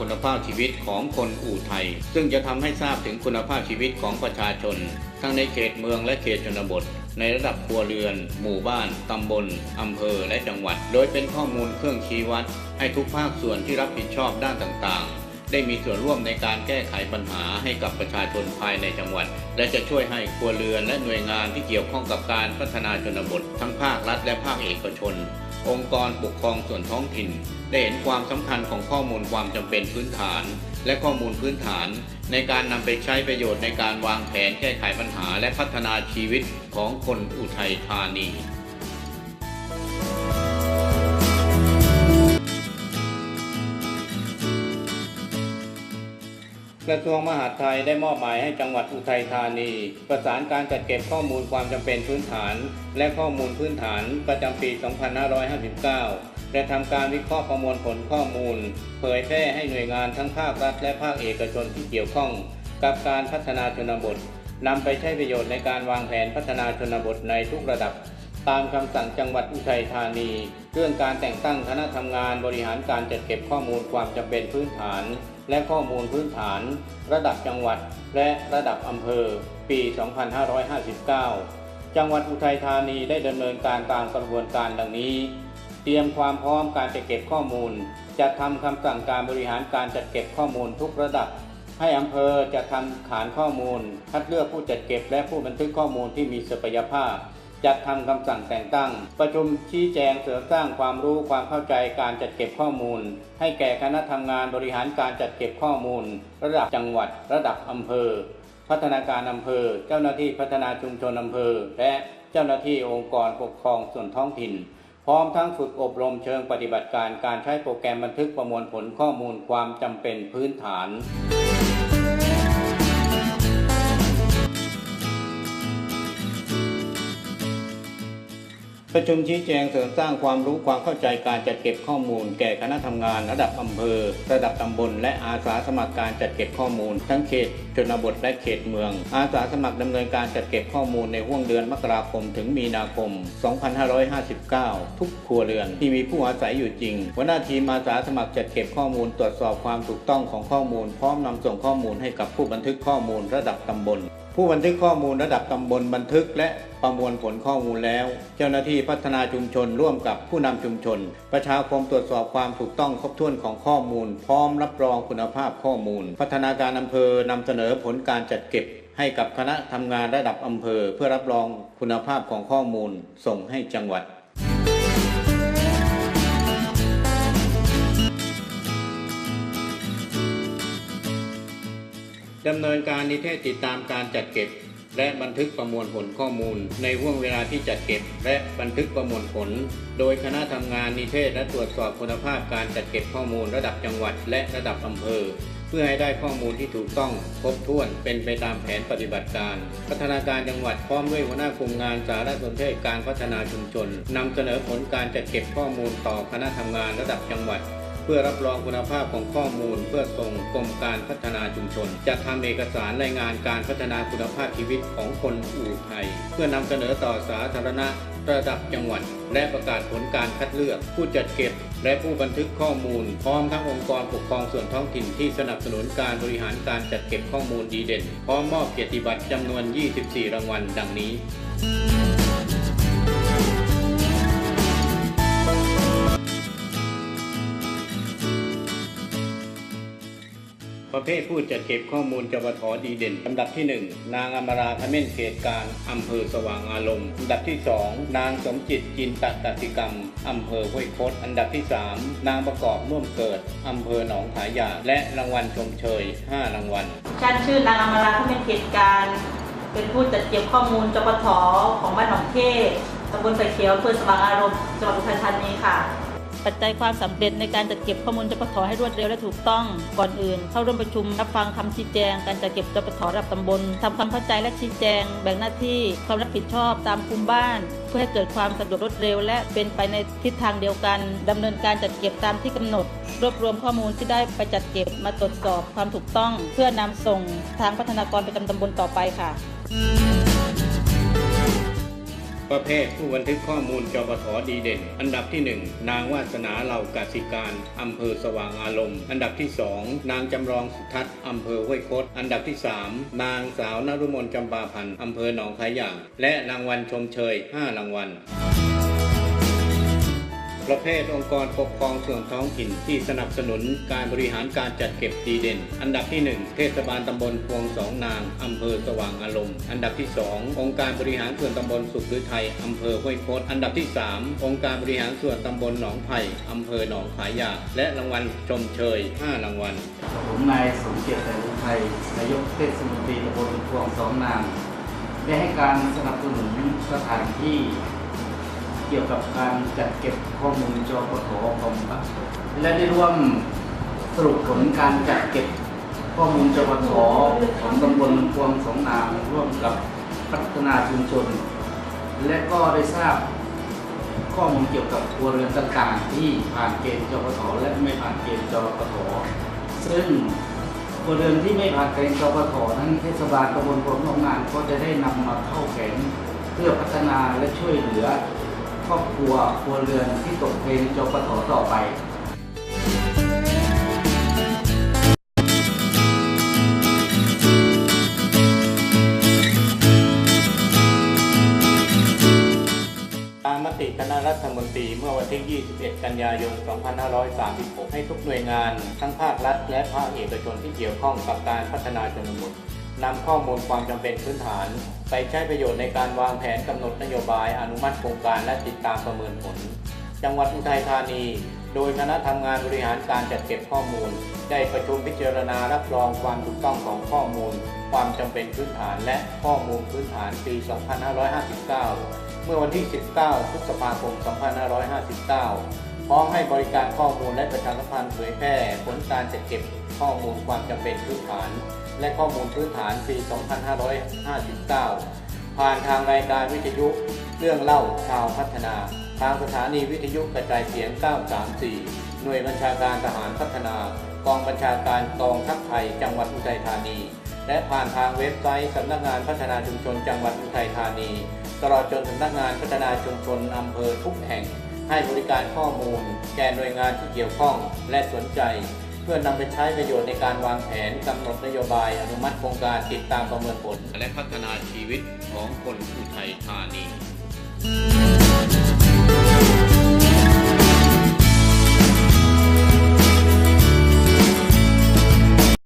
คุณภาพชีวิตของคนอู่ไทย ซึ่งจะทำให้ทราบถึงคุณภาพชีวิตของประชาชน ทั้งในเขตเมืองและเขตชนบท ในระดับครัวเรือน หมู่บ้าน ตำบล อำเภอ และจังหวัด โดยเป็นข้อมูลเครื่องชี้วัด ให้ทุกภาคส่วนที่รับผิดชอบด้านต่างๆ ได้มีส่วนร่วมในการแก้ไขปัญหาให้กับประชาชนภายในจังหวัด และจะช่วยให้ครัวเรือนและหน่วยงานที่เกี่ยวข้องกับการพัฒนาชนบท ทั้งภาครัฐและภาคเอกชน องค์กรปกครองส่วนท้องถิ่น ได้เห็นความสำคัญของข้อมูลความจำเป็นพื้นฐาน และข้อมูลพื้นฐาน ในการนำไปใช้ประโยชน์ในการวางแผนแก้ไขปัญหาและพัฒนาชีวิตของคนอุทัยธานี กระทรวงมหาดไทยได้มอบหมายให้จังหวัดอุทัยธานี ประสานการจัดเก็บข้อมูลความจำเป็นพื้นฐาน และข้อมูลพื้นฐานประจำปี 2559 และทำการวิเคราะห์ประมวลผลข้อมูล เผยแพร่ให้หน่วยงานทั้งภาครัฐและภาคเอกชนที่เกี่ยวข้อง กับการพัฒนาชนบทนำไปใช้ประโยชน์ในการวางแผนพัฒนาชนบทในทุกระดับ ตามคำสั่งจังหวัดอุทัยธานี เรื่องการแต่งตั้งคณะทำงานบริหารการจัดเก็บข้อมูลความจำเป็นพื้นฐาน และข้อมูลพื้นฐาน ระดับจังหวัดและระดับอำเภอ ปี 2559 จังหวัดอุทัยธานีได้ดำเนินการตามกระบวนการดังนี้ เตรียมความพร้อมการจัดเก็บข้อมูล จัดทำคำสั่งการบริหารการจัดเก็บข้อมูลทุกระดับ ให้อำเภอจะทำฐานข้อมูล คัดเลือกผู้จัดเก็บและผู้บันทึกข้อมูลที่มีศักยภาพ จัดทำคำสั่งแต่งตั้ง ประชุมชี้แจงเสริมสร้างความรู้ความเข้าใจการจัดเก็บข้อมูล ให้แก่คณะทำงานบริหารการจัดเก็บข้อมูล ระดับจังหวัด ระดับอำเภอ พัฒนาการอำเภอ เจ้าหน้าที่พัฒนาชุมชนอำเภอ และเจ้าหน้าที่องค์กรปกครองส่วนท้องถิ่น พร้อมทั้งฝึกอบรมเชิงปฏิบัติการการใช้โปรแกรมบันทึกประมวลผลข้อมูลความจำเป็นพื้นฐาน ประชุมชี้แจงเสริมสร้างความรู้ความเข้าใจการจัดเก็บข้อมูล แก่คณะทำงานระดับอำเภอ ระดับตำบล และอาสาสมัครการจัดเก็บข้อมูล ทั้งเขตชนบทและเขตเมือง อาสาสมัครดำเนินการจัดเก็บข้อมูลในห่วงเดือนมกราคมถึงมีนาคม 2559 ทุกครัวเรือนที่มีผู้อาศัยอยู่จริงหัวหน้าทีมอาสาสมัครจัดเก็บข้อมูลตรวจสอบความถูกต้องของข้อมูล พร้อมนำส่งข้อมูลให้กับผู้บันทึกข้อมูลระดับตำบลผู้บันทึกข้อมูลระดับตำบลบันทึกและประมวลผลข้อมูลแล้ว เจ้าหน้าที่พัฒนาชุมชนร่วมกับผู้นำชุมชน ประชาคมตรวจสอบความถูกต้องครบถ้วนของข้อมูล พร้อมรับรองคุณภาพข้อมูล พัฒนาการอำเภอนำเสนอผลการจัดเก็บ ให้กับคณะทำงานระดับอำเภอ เพื่อรับรองคุณภาพของข้อมูล ส่งให้จังหวัด ดำเนินการนิเทศติดตามการจัดเก็บ และบันทึกประมวลผลข้อมูล ในห่วงเวลาที่จัดเก็บ และบันทึกประมวลผล โดยคณะทำงานนิเทศและตรวจสอบคุณภาพการจัดเก็บข้อมูลระดับจังหวัด และระดับอำเภอ เพื่อให้ได้ข้อมูลที่ถูกต้องครบถ้วนเป็นไปตามแผนปฏิบัติการ พัฒนาการจังหวัดพร้อมด้วยหัวหน้ากลุ่มงานสารสนเทศการพัฒนาชุมชนนำเสนอผลการจัดเก็บข้อมูลต่อคณะทำงานระดับจังหวัด พื่อรับรองคุณภาพของข้อมูล เพื่อส่งกรมการพัฒนาชุมชนจัดทำเอกสารรายงานการพัฒนาคุณภาพชีวิตของคนอู่ไทย เพื่อนำเสนอต่อสาธารณะระดับจังหวัด และประกาศผลการคัดเลือก ผู้จัดเก็บ และผู้บันทึกข้อมูล พร้อมทั้งองค์กรปกครองส่วนท้องถิ่นที่สนับสนุนการบริหารการจัดเก็บข้อมูลดีเด่น พร้อมมอบเกียรติบัตรจำนวน 24 รางวัลดังนี้ ประเภทผู้จัดเก็บข้อมูลจปทดีเด่นลำดับที่ 1 นางอมราพเม่นเกตการอำเภอสว่างอารมณ์อันดับที่ 2 นางสมจิตจินตตติกรรมอำเภอห้วยคดอันดับที่ 3 นางประกอบร่วมเกิดอำเภอหนองขายาและรางวัลชมเชย 5 รางวัลฉันชื่อนางอมราผู้เป็นเขตการเป็นผู้จัดเก็บข้อมูลจปทของบ้านหนองเทตำบลไผ่เขียวอำเภอสว่างอารมณ์จังหวัดอุทัยธานีค่ะ ปัจจัยความสำเร็จในการจัดเก็บข้อมูลจปทให้รวดเร็วและถูกต้อง ก่อนอื่น เข้าร่วมประชุมรับฟังคำชี้แจง การจัดเก็บจปทระดับตำบลทำความเข้าใจและชี้แจง แบ่งหน้าที่ความรับผิดชอบตามกลุ่มบ้าน เพื่อให้เกิดความสะดวกรวดเร็ว และเป็นไปในทิศทางเดียวกันดำเนินการจัดเก็บตามที่กำหนด รวบรวมข้อมูลที่ได้ไปจัดเก็บมาตรวจสอบความถูกต้อง เพื่อนำส่งทางพัฒนากรประจำตำบลต่อไปค่ะ ประเภทผู้บันทึกข้อมูลจปทดีเด่น อันดับที่ 1 นางวาสนาเหล่ากาสิการอำเภอสว่างอารมณ์ อันดับที่ 2 นางจำลองสุทัศน์อำเภอห้วยคดอันดับที่ 3 นางสาวนรุมนจำปาพันธ์อำเภอหนองคายอย่าง และรางวัลชมเชย 5 รางวัล ประเภทองค์กรปกครองส่วนท้องถิ่นที่สนับสนุนการบริหารการจัดเก็บดีเด่น อันดับที่ 1 เทศบาลตำบลพวงสองนางอำเภอสว่างอารมณ์ อันดับที่ 2 องค์การบริหารส่วนตำบลสุขหรือไทยอำเภอห้วยโคดอันดับที่ 3 องค์การบริหารส่วนตำบลหนองไผ่อำเภอหนองขายยาและรางวัลชมเชย 5 รางวัล ผมนายสมเกียรติแต่อุทัยนายกเทศมนตรีตำบลพวงสองนางได้ให้การสนับสนุนสถานที่ เกี่ยวกับการจัดเก็บข้อมูลจปทของและได้ร่วมสรุปผลการจัดเก็บข้อมูลจปทของตำบลพวงสองนางร่วมกับพัฒนาชุมชน และก็ได้ทราบข้อมูลเกี่ยวกับครัวเรือนต่างๆที่ผ่านเกณฑ์จปทและไม่ผ่านเกณฑ์จปทซึ่งครัวเรือนที่ไม่ผ่านเกณฑ์จปทนั้นเทศบาลตำบลพรมโรงงานก็จะได้นำมาเข้าแผนเพื่อพัฒนาและช่วยเหลือ ครอบครัวครัวเรือนที่ตกเกณฑ์จปทต่อไปตามมติคณะรัฐมนตรีเมื่อวันที่ 21 กันยายน 2536 ให้ทุกหน่วยงานทั้งภาครัฐและภาคเอกชนที่เกี่ยวข้องกับการพัฒนาชนบท นำข้อมูลความจำเป็นพื้นฐาน ไปใช้ประโยชน์ในการวางแผนกำหนดนโยบายอนุมัติโครงการและติดตามประเมินผล จังหวัดอุทัยธานี โดยคณะทำงานบริหารการจัดเก็บข้อมูล ได้ประชุมพิจารณารับรองความถูกต้องของข้อมูล ความจำเป็นพื้นฐานและข้อมูลพื้นฐานปี 2559 เมื่อวันที่ 19 พฤษภาคม 2559พร้อมให้บริการข้อมูลและประชาสัมพันธ์เผยแพร่ผลการจัดเก็บข้อมูลความจำเป็นพื้นฐาน และข้อมูลพื้นฐานปี 2559 ผ่านทางรายการวิทยุเรื่องเล่าชาวพัฒนา ทางสถานีวิทยุกระจายเสียง 934 หน่วยบัญชาการทหารพัฒนากองบัญชาการกองทัพไทยจังหวัดอุทัยธานี และผ่านทางเว็บไซต์สำนักงานพัฒนาชุมชนจังหวัดอุทัยธานี ตลอดจนสำนักงานพัฒนาชุมชนอำเภอทุกแห่ง ให้บริการข้อมูล แก่หน่วยงานที่เกี่ยวข้องและสนใจ พื่อนำไปใช้ประโยชน์ในการวางแผนกำหนดนโยบาย อนุมัติโครงการติดตามประเมินผล และพัฒนาชีวิตของคนอุทัยธานี